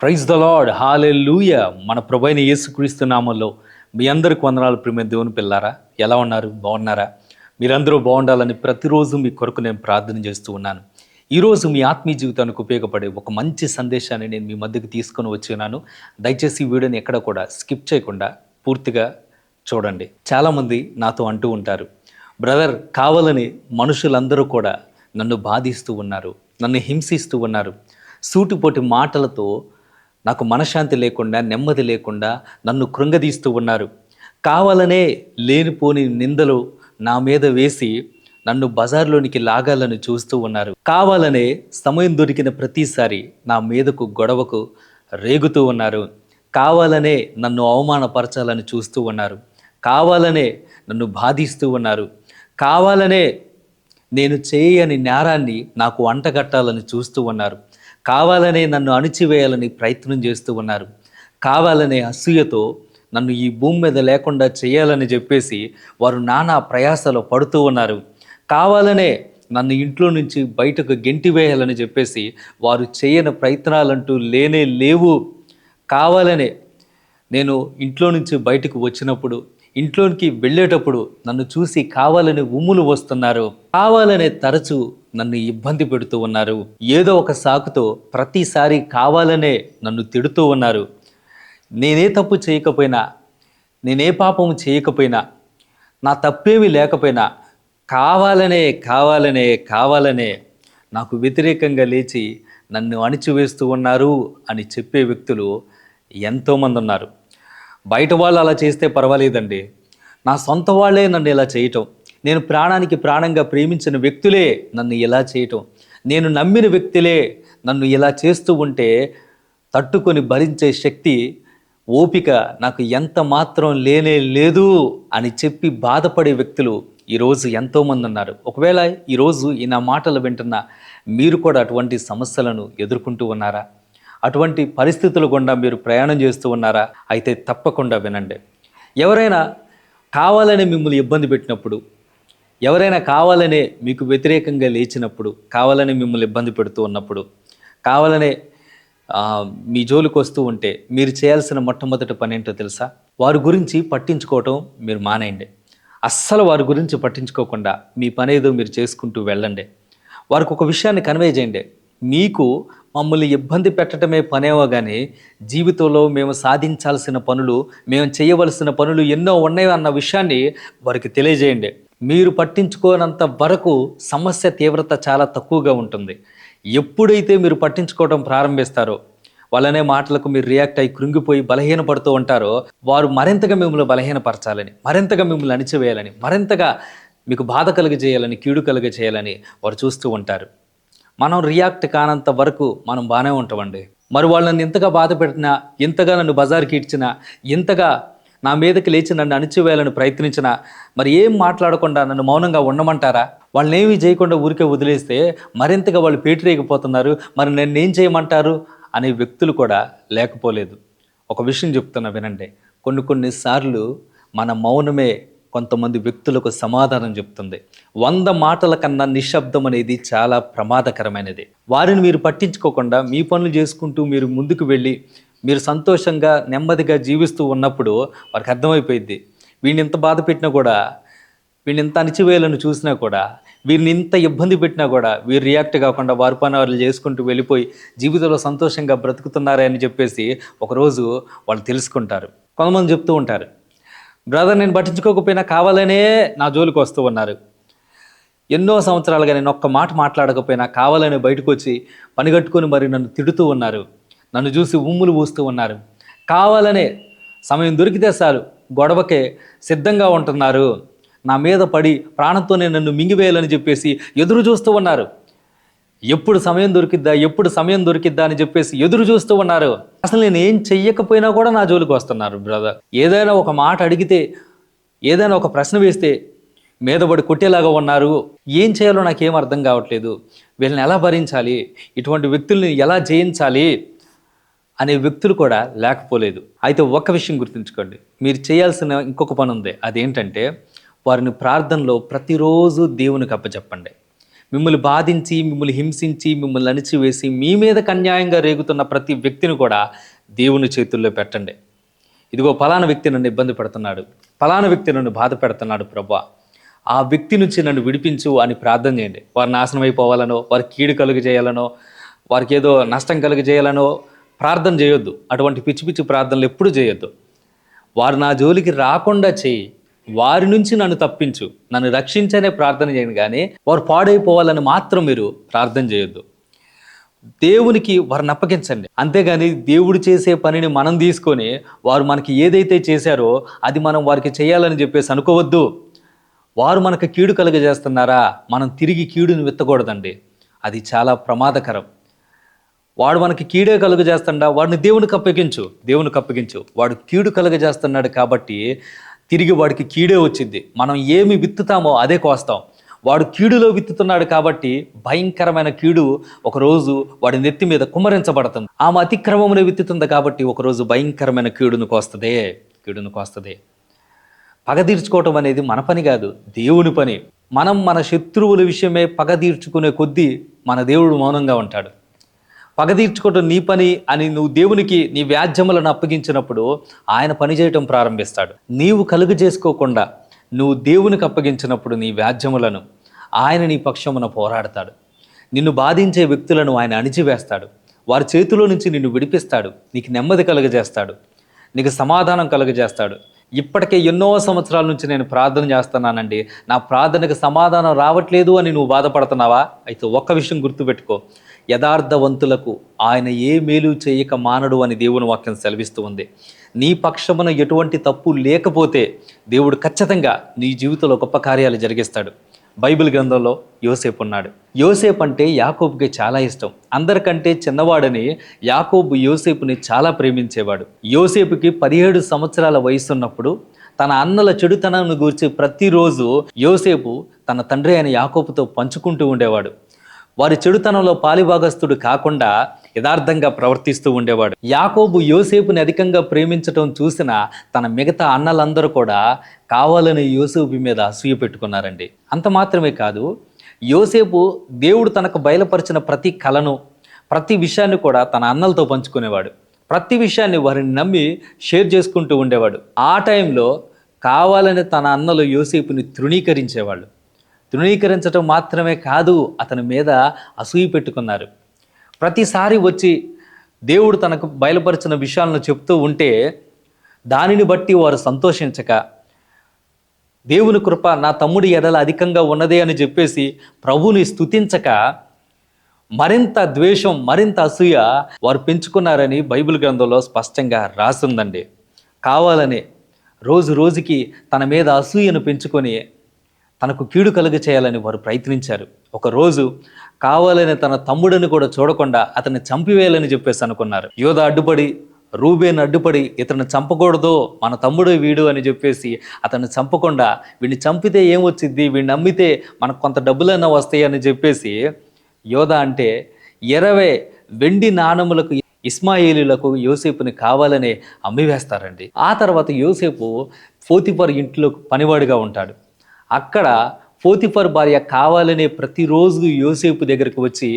Praise the lord hallelujah మన ప్రభైన యేసుక్రీస్తు నామంలో మీ అందరికి వందనాలు ప్రేమ దేవుని పిల్లారా. ఎలా ఉన్నారు? బాగున్నారా? మీరందరూ బాగుండాలని ప్రతిరోజు మీ కొరకు నేను ప్రార్థన చేస్తూ ఉన్నాను. ఈరోజు మీ ఆత్మీయ జీవితానికి ఉపయోగపడే ఒక మంచి సందేశాన్ని నేను మీ మధ్యకి తీసుకొని వచ్చి ఉన్నాను. దయచేసి వీడియోని ఎక్కడ కూడా స్కిప్ చేయకుండా పూర్తిగా చూడండి. చాలామంది నాతో అంటూ ఉంటారు బ్రదర్ కావాలని మనుషులందరూ కూడా నన్ను బాధిస్తూ ఉన్నారు నన్ను హింసిస్తూ ఉన్నారు. సూటిపోటి మాటలతో నాకు మనశ్శాంతి లేకుండా నెమ్మది లేకుండా నన్ను కృంగదీస్తూ ఉన్నారు. కావాలనే లేనిపోని నిందలు నా మీద వేసి నన్ను బజార్లోనికి లాగాలని చూస్తూ ఉన్నారు. కావాలనే సమయం దొరికిన ప్రతిసారి నా మీదకు గొడవకు రేగుతూ ఉన్నారు. కావాలనే నన్ను అవమానపరచాలని చూస్తూ ఉన్నారు. కావాలనే నన్ను బాధిస్తూ ఉన్నారు. కావాలనే నేను చేయని నేరాన్ని నాకు అంటగట్టాలని చూస్తూ ఉన్నారు. కావాలనే నన్ను అణిచివేయాలని ప్రయత్నం చేస్తూ ఉన్నారు. కావాలనే అసూయతో నన్ను ఈ భూమి మీద లేకుండా చేయాలని చెప్పేసి వారు నానా ప్రయాసలో పడుతూ ఉన్నారు. కావాలనే నన్ను ఇంట్లో నుంచి బయటకు గెంటివేయాలని చెప్పేసి వారు చేయని ప్రయత్నాలంటూ లేనే లేవు. కావాలనే నేను ఇంట్లో నుంచి బయటకు వచ్చినప్పుడు ఇంట్లోనికి వెళ్ళేటప్పుడు నన్ను చూసి కావాలని ఉమ్ములు వస్తున్నారు. కావాలనే తరచు నన్ను ఇబ్బంది పెడుతూ ఉన్నారు. ఏదో ఒక సాకుతో ప్రతిసారి కావాలనే నన్ను తిడుతూ ఉన్నారు. నేనే తప్పు చేయకపోయినా నేనే పాపము చేయకపోయినా నా తప్పేమీ లేకపోయినా కావాలనే కావాలనే కావాలనే నాకు వ్యతిరేకంగా లేచి నన్ను అణిచివేస్తూ ఉన్నారు అని చెప్పే వ్యక్తులు ఎంతోమంది ఉన్నారు. బయట వాళ్ళు అలా చేస్తే పర్వాలేదండి. నా సొంత వాళ్ళే నన్ను ఇలా చేయటం. నేను ప్రాణానికి ప్రాణంగా ప్రేమించిన వ్యక్తులే నన్ను ఇలా చేయటం. నేను నమ్మిన వ్యక్తులే నన్ను ఇలా చేస్తూ ఉంటే తట్టుకొని భరించే శక్తి ఓపిక నాకు ఎంత మాత్రం లేనే లేదు అని చెప్పి బాధపడే వ్యక్తులు ఈరోజు ఎంతోమంది ఉన్నారు. ఒకవేళ ఈరోజు ఈ నా మాటలు వింటున్న మీరు కూడా అటువంటి సమస్యలను ఎదుర్కొంటూ ఉన్నారా? అటువంటి పరిస్థితుల గుండా మీరు ప్రయాణం చేస్తూ ఉన్నారా? అయితే తప్పకుండా వినండి. ఎవరైనా కావాలని మిమ్మల్ని ఇబ్బంది పెట్టినప్పుడు ఎవరైనా కావాలనే మీకు వ్యతిరేకంగా లేచినప్పుడు కావాలని మిమ్మల్ని ఇబ్బంది పెడుతూ ఉన్నప్పుడు కావాలనే మీ జోలికి వస్తూ ఉంటే మీరు చేయాల్సిన మొట్టమొదటి పని ఏంటో తెలుసా? వారి గురించి పట్టించుకోవటం మీరు మానేయండి. అస్సలు వారి గురించి పట్టించుకోకుండా మీ పని ఏదో మీరు చేసుకుంటూ వెళ్ళండి. వారికి ఒక విషయాన్ని కన్వే చేయండి. మీకు మమ్మల్ని ఇబ్బంది పెట్టడమే పనేవో కానీ జీవితంలో మేము సాధించాల్సిన పనులు మేము చేయవలసిన పనులు ఎన్నో ఉన్నాయి అన్న విషయాన్ని వారికి తెలియజేయండి. మీరు పట్టించుకోనంత వరకు సమస్య తీవ్రత చాలా తక్కువగా ఉంటుంది. ఎప్పుడైతే మీరు పట్టించుకోవడం ప్రారంభిస్తారో వాళ్ళనే మాటలకు మీరు రియాక్ట్ అయ్యి కృంగిపోయి బలహీనపడుతూ ఉంటారో వారు మరింతగా మిమ్మల్ని బలహీనపరచాలని మరింతగా మిమ్మల్ని అణిచివేయాలని మరింతగా మీకు బాధ కలుగజేయాలని కీడు కలుగజేయాలని వారు చూస్తూ ఉంటారు. మనం రియాక్ట్ కానంత వరకు మనం బాగానే ఉంటామండి. మరి వాళ్ళని ఇంతగా బాధ పెట్టినా ఇంతగా నన్ను బజార్కి ఇడ్చినా ఇంతగా నా మీదకి లేచి నన్ను అణిచివేయాలని ప్రయత్నించినా మరి ఏం మాట్లాడకుండా నన్ను మౌనంగా ఉండమంటారా? వాళ్ళని ఏమీ చేయకుండా ఊరికే వదిలేస్తే మరింతగా వాళ్ళు పేటరేగిపోతున్నారు మరి నన్ను ఏం చేయమంటారు? అనే వ్యక్తులు కూడా లేకపోలేదు. ఒక విషయం చెప్తున్నా వినండి. కొన్ని కొన్నిసార్లు మన మౌనమే కొంతమంది వ్యక్తులకు సమాధానం చెప్తుంది. వంద మాటల కన్నా నిశ్శబ్దం అనేది చాలా ప్రమాదకరమైనది. వారిని మీరు పట్టించుకోకుండా మీ పనులు చేసుకుంటూ మీరు ముందుకు వెళ్ళి మీరు సంతోషంగా నెమ్మదిగా జీవిస్తూ ఉన్నప్పుడు వారికి అర్థమైపోయింది వీడిని ఇంత బాధ పెట్టినా కూడా వీడిని ఇంత అణిచివేయాలని చూసినా కూడా వీరిని ఇంత ఇబ్బంది పెట్టినా కూడా వీరు రియాక్ట్ కాకుండా వారి పని వాళ్ళు చేసుకుంటూ వెళ్ళిపోయి జీవితంలో సంతోషంగా బ్రతుకుతున్నారే అని చెప్పేసి ఒకరోజు వాళ్ళు తెలుసుకుంటారు. కొంతమంది చెప్తూ ఉంటారు బ్రదర్ నేను పట్టించుకోకపోయినా కావాలనే నా జోలికి వస్తూ ఉన్నారు. ఎన్నో సంవత్సరాలుగా నేను ఒక్క మాట మాట్లాడకపోయినా కావాలని బయటకు వచ్చి పనిగట్టుకొని మరి నన్ను తిడుతూ ఉన్నారు. నన్ను చూసి ఉమ్ములు పూస్తూ ఉన్నారు. కావాలనే సమయం దొరికితే చాలు గొడవకే సిద్ధంగా ఉంటున్నారు. నా మీద పడి ప్రాణంతోనే నన్ను మింగివేయాలని చెప్పేసి ఎదురు చూస్తూ ఉన్నారు. ఎప్పుడు సమయం దొరికిద్దా ఎప్పుడు సమయం దొరికిద్దా అని చెప్పేసి ఎదురు చూస్తూ ఉన్నారు. అసలు నేను ఏం చెయ్యకపోయినా కూడా నా జోలికి వస్తున్నారు బ్రదర్ ఏదైనా ఒక మాట అడిగితే ఏదైనా ఒక ప్రశ్న వేస్తే మీదబడి కొట్టేలాగా ఉన్నారు. ఏం చేయాలో నాకేం అర్థం కావట్లేదు. వీళ్ళని ఎలా భరించాలి? ఇటువంటి వ్యక్తుల్ని ఎలా జయించాలి? అనే వ్యక్తులు కూడా లేకపోలేదు. అయితే ఒక్క విషయం గుర్తుంచుకోండి. మీరు చేయాల్సిన ఇంకొక పని ఉంది. అదేంటంటే వారిని ప్రార్థనలో ప్రతిరోజు దేవునికి అప్పచెప్పండి. మిమ్మల్ని బాధించి మిమ్మల్ని హింసించి మిమ్మల్ని అణిచివేసి మీ మీద కన్యాయంగా రేగుతున్న ప్రతి వ్యక్తిని కూడా దేవుని చేతుల్లో పెట్టండి. ఇదిగో ఫలానా వ్యక్తి నన్ను ఇబ్బంది పెడుతున్నాడు. ఫలానా వ్యక్తి నన్ను బాధ పెడుతున్నాడు ప్రభా. ఆ వ్యక్తి నుంచి నన్ను విడిపించు అని ప్రార్థన చేయండి. వారు నాశనం అయిపోవాలనో వారి కీడు కలుగు చేయాలనో వారికి ఏదో నష్టం కలుగు చేయాలనో ప్రార్థన చేయొద్దు. అటువంటి పిచ్చి పిచ్చి ప్రార్థనలు ఎప్పుడు చేయొద్దు. వారు నా జోలికి రాకుండా చేయి. వారి నుంచి నన్ను తప్పించు. నన్ను రక్షించనే ప్రార్థన చేయను కానీ వారు పాడైపోవాలని మాత్రం మీరు ప్రార్థన చేయొద్దు. దేవునికి వారిని అప్పగించండి. అంతేగాని దేవుడు చేసే పనిని మనం తీసుకొని వారు మనకి ఏదైతే చేశారో అది మనం వారికి చేయాలని చెప్పేసి అనుకోవద్దు. వారు మనకు కీడు కలుగజేస్తున్నారా? మనం తిరిగి కీడుని విత్తకూడదండి. అది చాలా ప్రమాదకరం. వాడు మనకి కీడే కలుగజేస్తుండా? వాడిని దేవునికి అప్పగించు దేవునికి అప్పగించు వాడు కీడు కలుగజేస్తున్నాడు కాబట్టి తిరిగి వాడికి కీడే వచ్చింది. మనం ఏమి విత్తుతామో అదే కోస్తాం. వాడు కీడులో విత్తుతున్నాడు కాబట్టి భయంకరమైన కీడు ఒకరోజు వాడి నెత్తి మీద కుమ్మరించబడుతుంది. ఆమె అతిక్రమంలో విత్తుతుంది కాబట్టి ఒకరోజు భయంకరమైన కీడును కోస్తదే. కీడును కోస్తుంది. పగ తీర్చుకోవటం అనేది మన పని కాదు దేవుని పని. మనం మన శత్రువుల విషయమే పగ తీర్చుకునే కొద్దీ మన దేవుడు మౌనంగా ఉంటాడు. పగ తీర్చుకోవటం నీ పని అని నువ్వు దేవునికి నీ వ్యాజ్యములను అప్పగించినప్పుడు ఆయన పని చేయటం ప్రారంభిస్తాడు. నీవు కలుగు చేసుకోకుండా నువ్వు దేవునికి అప్పగించినప్పుడు నీ వ్యాజ్యములను ఆయన నీ పక్షమున పోరాడతాడు. నిన్ను బాధించే వ్యక్తులను ఆయన అణిచివేస్తాడు. వారి చేతిలో నుంచి నిన్ను విడిపిస్తాడు. నీకు నెమ్మది కలుగజేస్తాడు. నీకు సమాధానం కలుగజేస్తాడు. ఇప్పటికే ఎన్నో సంవత్సరాల నుంచి నేను ప్రార్థన చేస్తున్నానండి. నా ప్రార్థనకు సమాధానం రావట్లేదు అని నువ్వు బాధపడుతున్నావా? అయితే ఒక్క విషయం గుర్తుపెట్టుకో. యథార్థవంతులకు ఆయన ఏ మేలు చేయక మానడు అని దేవుని వాక్యం సెలవిస్తూ ఉంది. నీ పక్షమున ఎటువంటి తప్పు లేకపోతే దేవుడు ఖచ్చితంగా నీ జీవితంలో గొప్ప కార్యాలు జరిగిస్తాడు. బైబిల్ గ్రంథంలో యోసేపు ఉన్నాడు. యోసేపు అంటే యాకోబుకి చాలా ఇష్టం. అందరికంటే చిన్నవాడని యాకోబు యోసేపుని చాలా ప్రేమించేవాడు. యోసేపుకి పదిహేడు సంవత్సరాల వయసున్నప్పుడు తన అన్నల చెడుతనాన్ని గురించి ప్రతిరోజు యోసేపు తన తండ్రి అయిన యాకోబుతో పంచుకుంటూ ఉండేవాడు. వారి చెడుతనంలో పాలిభాగస్తుడు కాకుండా యథార్థంగా ప్రవర్తిస్తూ ఉండేవాడు. యాకోబు యోసేపుని అధికంగా ప్రేమించటం చూసిన తన మిగతా అన్నలందరూ కూడా కావాలని యోసేపు మీద అసూయ పెట్టుకున్నారండి. అంత మాత్రమే కాదు యోసేపు దేవుడు తనకు బయలుపరిచిన ప్రతి కలను ప్రతి విషయాన్ని కూడా తన అన్నలతో పంచుకునేవాడు. ప్రతి విషయాన్ని వారిని నమ్మి షేర్ చేసుకుంటూ ఉండేవాడు. ఆ టైంలో కావాలని తన అన్నలు యోసేపుని తృణీకరించేవాళ్ళు. తృణీకరించడం మాత్రమే కాదు అతని మీద అసూయ పెట్టుకున్నారు. ప్రతిసారి వచ్చి దేవుడు తనకు బయలుపరిచిన విషయాలను చెప్తూ ఉంటే దానిని బట్టి వారు సంతోషించక దేవుని కృప నా తమ్ముడి ఎడల అధికంగా ఉన్నదే అని చెప్పేసి ప్రభుని స్థుతించక మరింత ద్వేషం మరింత అసూయ వారు పెంచుకున్నారని బైబిల్ గ్రంథంలో స్పష్టంగా రాసుందండి. కావాలని రోజు రోజుకి తన మీద అసూయను పెంచుకొని తనకు కీడు కలుగ చేయాలని వారు ప్రయత్నించారు. ఒకరోజు కావాలని తన తమ్ముడిని కూడా చూడకుండా అతన్ని చంపివేయాలని చెప్పేసి అనుకున్నారు. యోధ అడ్డుపడి రూబేన్ అడ్డుపడి ఇతను చంపకూడదు మన తమ్ముడు వీడు అని చెప్పేసి అతన్ని చంపకుండా వీడిని చంపితే ఏమొచ్చింది వీడిని నమ్మితే మనకు కొంత డబ్బులైనా వస్తాయి అని చెప్పేసి యోధ అంటే ఇరవై వెండి నాణములకు ఇస్మాయిలీలకు యోసేపుని కావాలనే అమ్మివేస్తారండి. ఆ తర్వాత యోసేపు పోతిపర్ ఇంట్లో పనివాడిగా ఉంటాడు. అక్కడ పోతిఫర్ భార్య కావాలనే ప్రతిరోజు యోసేపు దగ్గరకు వచ్చి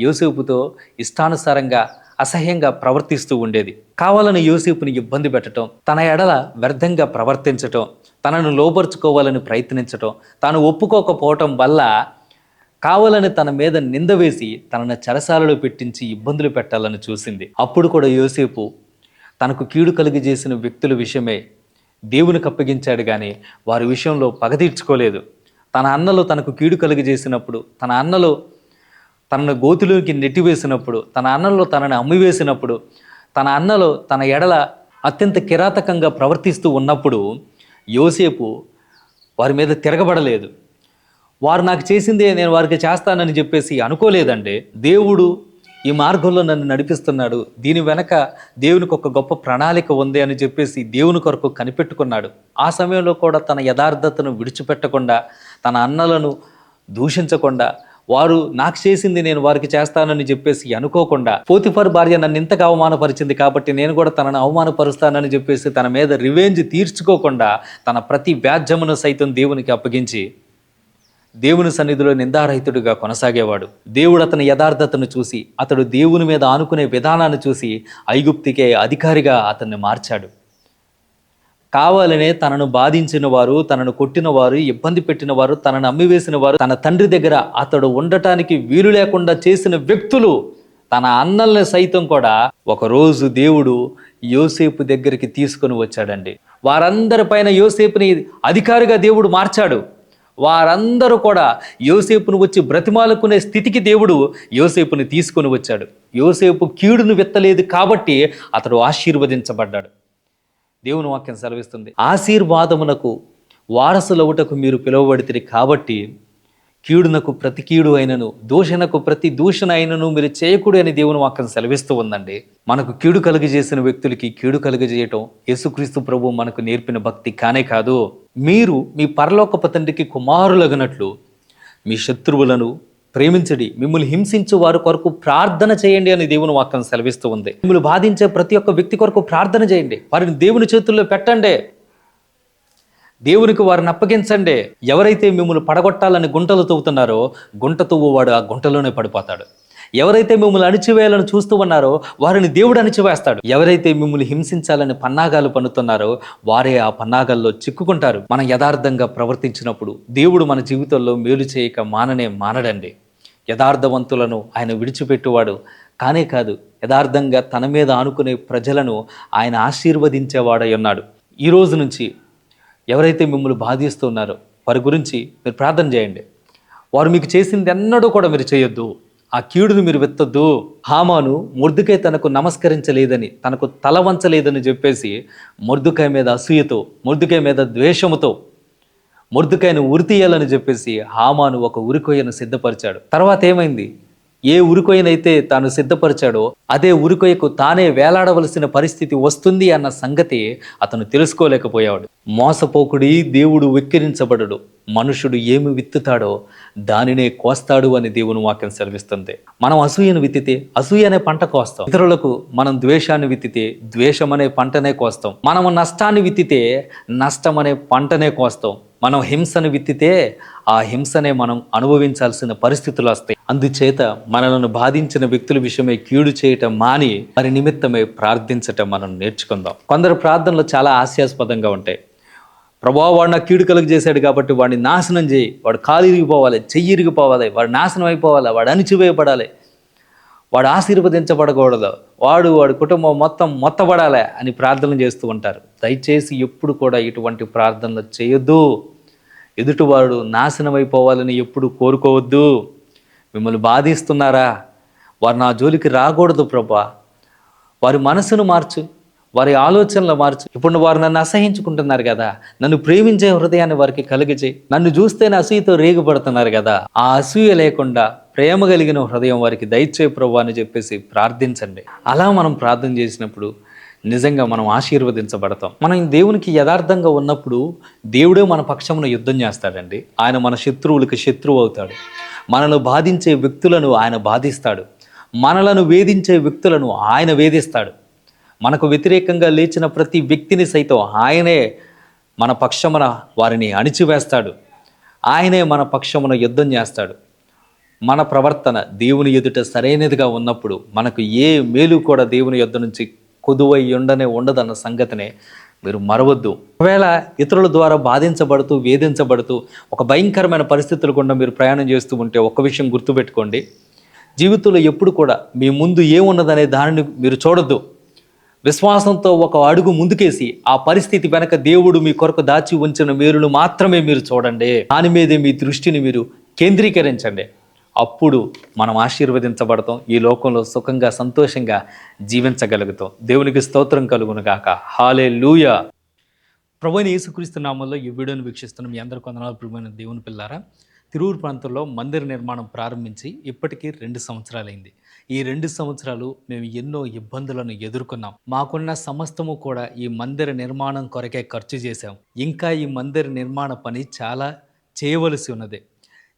యోసేపుతో ఇష్టానుసారంగా అసహ్యంగా ప్రవర్తిస్తూ ఉండేది. కావాలని యోసేపుని ఇబ్బంది పెట్టడం తన ఎడల వ్యర్థంగా ప్రవర్తించటం తనను లోపరుచుకోవాలని ప్రయత్నించటం తాను ఒప్పుకోకపోవటం వల్ల కావాలని తన మీద నింద వేసి తనను చెరసాలలో పెట్టించి ఇబ్బందులు పెట్టాలని చూసింది. అప్పుడు కూడా యోసేపు తనకు కీడు కలిగి చేసిన వ్యక్తుల విషయమే దేవునికి అప్పగించాడు కానీ వారి విషయంలో పగ తీర్చుకోలేదు. తన అన్నలు తనకు కీడు కలుగజేసినప్పుడు తన అన్నలో తనను గోతిలోకి నెట్టివేసినప్పుడు తన అన్నలో తనని అమ్మివేసినప్పుడు తన అన్నలో తన ఎడల అత్యంత కిరాతకంగా ప్రవర్తిస్తూ ఉన్నప్పుడు యోసేపు వారి మీద తిరగబడలేదు. వారు నాకు చేసిందే నేను వారికి చేస్తానని చెప్పేసి అనుకోలేదండి. దేవుడు ఈ మార్గంలో నన్ను నడిపిస్తున్నాడు. దీని వెనక దేవునికి ఒక గొప్ప ప్రణాళిక ఉంది అని చెప్పేసి దేవుని కొరకు కనిపెట్టుకున్నాడు. ఆ సమయంలో కూడా తన యథార్థతను విడిచిపెట్టకుండా తన అన్నలను దూషించకుండా వారు నాకు చేసింది నేను వారికి చేస్తానని చెప్పేసి అనుకోకుండా పోతిఫర్ భార్య నన్ను ఇంతగా అవమానపరిచింది కాబట్టి నేను కూడా తనను అవమానపరుస్తానని చెప్పేసి తన మీద రివెంజ్ తీర్చుకోకుండా తన ప్రతి వ్యాజ్యమును సైతం దేవునికి అప్పగించి దేవుని సన్నిధిలో నిందారహితుడిగా కొనసాగేవాడు. దేవుడు అతని యథార్థతను చూసి అతడు దేవుని మీద ఆనుకునే విధానాన్ని చూసి ఐగుప్తికే అధికారిగా అతన్ని మార్చాడు. కావాలనే తనను బాధించిన వారు తనను కొట్టిన వారు ఇబ్బంది పెట్టిన వారు తనను అమ్మివేసిన వారు తన తండ్రి దగ్గర అతడు ఉండటానికి వీలు లేకుండా చేసిన వ్యక్తులు తన అన్నల్ని సైతం కూడా ఒకరోజు దేవుడు యోసేపు దగ్గరికి తీసుకొని వచ్చాడండి. వారందరిపైన యోసేపుని అధికారిగా దేవుడు మార్చాడు. వారందరూ కూడా యోసేపును వచ్చి బ్రతిమాలుకునే స్థితికి దేవుడు యోసేపుని తీసుకొని వచ్చాడు. యోసేపు కీడును విత్తలేదు కాబట్టి అతడు ఆశీర్వదించబడ్డాడు. దేవుని వాక్యం సెలవిస్తుంది. ఆశీర్వాదమునకు వారసులవుటకు మీరు పిలువబడితే కాబట్టి కీడునకు ప్రతి కీడు అయినను దూషణకు ప్రతి దూషణ అయినను మీరు చేయకూడు అని దేవుని వాక్యం సెలవిస్తూ ఉందండి. మనకు కీడు కలుగజేసిన వ్యక్తులకి కీడు కలుగజేయటం యేసుక్రీస్తు ప్రభు మనకు నేర్పిన భక్తి కానే కాదు. మీరు మీ పరలోకపు తండ్రికి కుమారులగనట్లు మీ శత్రువులను ప్రేమించడి మిమ్మల్ని హింసించు వారి కొరకు ప్రార్థన చేయండి అని దేవుని వాక్యం సెలవిస్తూ ఉంది. మిమ్మల్ని బాధించే ప్రతి ఒక్క వ్యక్తి కొరకు ప్రార్థన చేయండి. వారిని దేవుని చేతుల్లో పెట్టండి. దేవునికి వారిని అప్పగించండి. ఎవరైతే మిమ్మల్ని పడగొట్టాలని గుంటలు తవ్వుతున్నారో గుంట తవ్వువాడు ఆ గుంటలోనే పడిపోతాడు. ఎవరైతే మిమ్మల్ని అణిచివేయాలని చూస్తూ ఉన్నారో వారిని దేవుడు అణిచివేస్తాడు. ఎవరైతే మిమ్మల్ని హింసించాలని పన్నాగాలు పన్నుతున్నారో వారే ఆ పన్నాగాల్లో చిక్కుకుంటారు. మనం యథార్థంగా ప్రవర్తించినప్పుడు దేవుడు మన జీవితంలో మేలు చేయక మాననే మానడండి. యథార్థవంతులను ఆయన విడిచిపెట్టువాడు. కానే కాదు యథార్థంగా తన మీద ఆనుకునే ప్రజలను ఆయన ఆశీర్వదించేవాడై ఉన్నాడు. ఈ రోజు నుంచి ఎవరైతే మిమ్మల్ని బాధిస్తున్నారో వారి గురించి మీరు ప్రార్థన చేయండి. వారు మీకు చేసింది ఎన్నడూ కూడా మీరు చేయొద్దు. ఆ కీడును మీరు వెత్తొద్దు. హామాను మొర్దుకై తనకు నమస్కరించలేదని తనకు తల వంచలేదని చెప్పేసి మొర్దుకాయ మీద అసూయతో మొర్దుకాయ మీద ద్వేషముతో మొర్దుకాయను ఉరితీయాలని చెప్పేసి హామాను ఒక ఉరికొయ్యను సిద్ధపరిచాడు. తర్వాత ఏమైంది? ఏ ఉరికొయ్యనైతే తాను సిద్ధపరిచాడో అదే ఉరికొయ్యకు తానే వేలాడవలసిన పరిస్థితి వస్తుంది అన్న సంగతి అతను తెలుసుకోలేకపోయాడు మోసపోకుడి దేవుడు వెక్కిరించబడడు. మనుషుడు ఏమి విత్తుతాడో దానినే కోస్తాడు అని దేవుని వాక్యం సెలవిస్తుంది. మనం అసూయను విత్తితే అసూయ అనే పంట కోస్తాం. ఇతరులకు మనం ద్వేషాన్ని విత్తితే ద్వేషం అనే పంటనే కోస్తాం. మనము నష్టాన్ని విత్తితే నష్టం అనే పంటనే కోస్తాం. మనం హింసను విత్తితే ఆ హింసనే మనం అనుభవించాల్సిన పరిస్థితులు వస్తాయి. అందుచేత మనలను బాధించిన వ్యక్తుల విషయమై కీడు చేయటం మాని వారి నిమిత్తమై ప్రార్థించటం మనం నేర్చుకుందాం. కొందరు ప్రార్థనలు చాలా హాస్యాస్పదంగా ఉంటాయి. ప్రభావ వాడు నాకు కీడు కలుగు చేశాడు కాబట్టి వాడిని నాశనం చేయి. వాడు కాలు ఇరిగిపోవాలి చెయ్యి ఇరిగిపోవాలి వాడు నాశనం అయిపోవాలి వాడు అణిచివేయబడాలి. వాడు ఆశీర్వదించబడకూడదు. వాడు వాడి కుటుంబం మొత్తం మొత్తబడాలి అని ప్రార్థన చేస్తూ ఉంటారు. దయచేసి ఎప్పుడు కూడా ఇటువంటి ప్రార్థనలు చేయొద్దు. ఎదుటివాడు నాశనం అయిపోవాలని ఎప్పుడు కోరుకోవద్దు. మిమ్మల్ని బాధిస్తున్నారా? వారు నా జోలికి రాకూడదు ప్రభా. వారి మనసును మార్చు. వారి ఆలోచనలు మార్చు ఇప్పుడు వారు నన్ను అసహించుకుంటున్నారు కదా. నన్ను ప్రేమించే హృదయాన్ని వారికి కలిగజేయి నన్ను చూస్తేనే అసూయతో రేగుపడుతున్నారు కదా. ఆ అసూయ లేకుండా ప్రేమ కలిగిన హృదయం వారికి దయచే ప్రభు అని చెప్పేసి ప్రార్థించండి. అలా మనం ప్రార్థన చేసినప్పుడు నిజంగా మనం ఆశీర్వదించబడతాం. మనం దేవునికి యథార్థంగా ఉన్నప్పుడు దేవుడే మన పక్షమున యుద్ధం చేస్తాడండి. ఆయన మన శత్రువులకు శత్రువు అవుతాడు. మనను బాధించే వ్యక్తులను ఆయన బాధిస్తాడు. మనలను వేధించే వ్యక్తులను ఆయన వేధిస్తాడు. మనకు వ్యతిరేకంగా లేచిన ప్రతి వ్యక్తిని సైతం ఆయనే మన పక్షమున వారిని అణిచివేస్తాడు. ఆయనే మన పక్షమున యుద్ధం చేస్తాడు. మన ప్రవర్తన దేవుని ఎదుట సరైనదిగా ఉన్నప్పుడు మనకు ఏ మేలు కూడా దేవుని యుద్ధ నుంచి కొదువై ఉండనే ఉండదన్న సంగతినే మీరు మరవద్దు. ఒకవేళ ఇతరుల ద్వారా బాధించబడుతూ వేధించబడుతూ ఒక భయంకరమైన పరిస్థితులు గుండా మీరు ప్రయాణం చేస్తూ ఉంటే ఒక విషయం గుర్తుపెట్టుకోండి. జీవితంలో ఎప్పుడు కూడా మీ ముందు ఏమున్నదనే దానిని మీరు చూడొద్దు. విశ్వాసంతో ఒక అడుగు ముందుకేసి ఆ పరిస్థితి వెనక దేవుడు మీ కొరకు దాచి ఉంచిన మేలును మాత్రమే మీరు చూడండి. దాని మీదే మీ దృష్టిని మీరు కేంద్రీకరించండి. అప్పుడు మనం ఆశీర్వదించబడతాం. ఈ లోకంలో సుఖంగా సంతోషంగా జీవించగలుగుతాం. దేవునికి స్తోత్రం కలుగును గాక. హాలే లూయ ప్రభుని యేసుక్రీస్తు నామంలో ఈ వీడియోను వీక్షిస్తున్న మీ అందరు కొందనాలు ప్రియమైన దేవుని పిల్లారా తిరూరు ప్రాంతంలో మందిర నిర్మాణం ప్రారంభించి ఇప్పటికీ రెండు సంవత్సరాలైంది. ఈ రెండు సంవత్సరాలు మేము ఎన్నో ఇబ్బందులను ఎదుర్కొన్నాం. మాకున్న సమస్తము కూడా ఈ మందిర నిర్మాణం కొరకే ఖర్చు చేశాం. ఇంకా ఈ మందిర నిర్మాణ పని చాలా చేయవలసి ఉన్నది.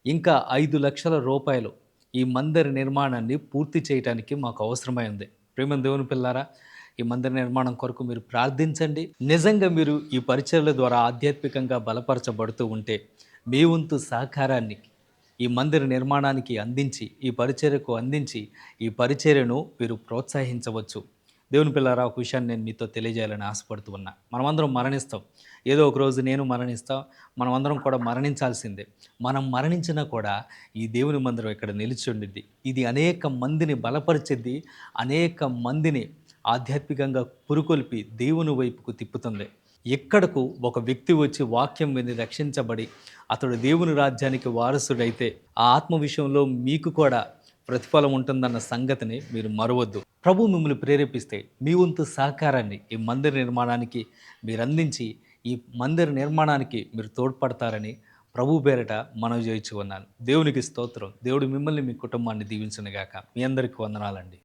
ఇంకా ఐదు లక్షల రూపాయలు ఈ మందిర నిర్మాణాన్ని పూర్తి చేయడానికి మాకు అవసరమై ఉంది. ప్రేమ దేవుని పిల్లారా ఈ మందిర నిర్మాణం కొరకు మీరు ప్రార్థించండి. నిజంగా మీరు ఈ పరిచర్ల ద్వారా ఆధ్యాత్మికంగా బలపరచబడుతూ ఉంటే మీ వంతు సహకారాన్ని ఈ మందిర నిర్మాణానికి అందించి ఈ పరిచర్యకు అందించి ఈ పరిచర్యను మీరు ప్రోత్సహించవచ్చు. దేవుని పిల్లరా ఒక విషయాన్ని నేను మీతో తెలియజేయాలని ఆశపడుతూ ఉన్నా. మనమందరం మరణిస్తాం. ఏదో ఒక రోజు నేను మరణిస్తాం మనమందరం కూడా మరణించాల్సిందే. మనం మరణించినా కూడా ఈ దేవుని మందిరం ఇక్కడ నిలిచి ఉండిద్ది. ఇది అనేక మందిని బలపరిచిద్ది అనేక మందిని ఆధ్యాత్మికంగా పురుకొల్పి దేవుని వైపుకు తిప్పుతుంది. ఎక్కడకు ఒక వ్యక్తి వచ్చి వాక్యం విని రక్షించబడి అతడు దేవుని రాజ్యానికి వారసుడైతే ఆ ఆత్మ విషయంలో మీకు కూడా ప్రతిఫలం ఉంటుందన్న సంగతిని మీరు మరవద్దు. ప్రభు మిమ్మల్ని ప్రేరేపిస్తే మీ వంతు సహకారాన్ని ఈ మందిర నిర్మాణానికి మీరు అందించి ఈ మందిర నిర్మాణానికి మీరు తోడ్పడతారని ప్రభు పేరిట మనవి చేయించుకున్నాను. దేవునికి స్తోత్రం. దేవుడు మిమ్మల్ని మీ కుటుంబాన్ని దీవించనుగాక. మీ అందరికీ వందనాలండి.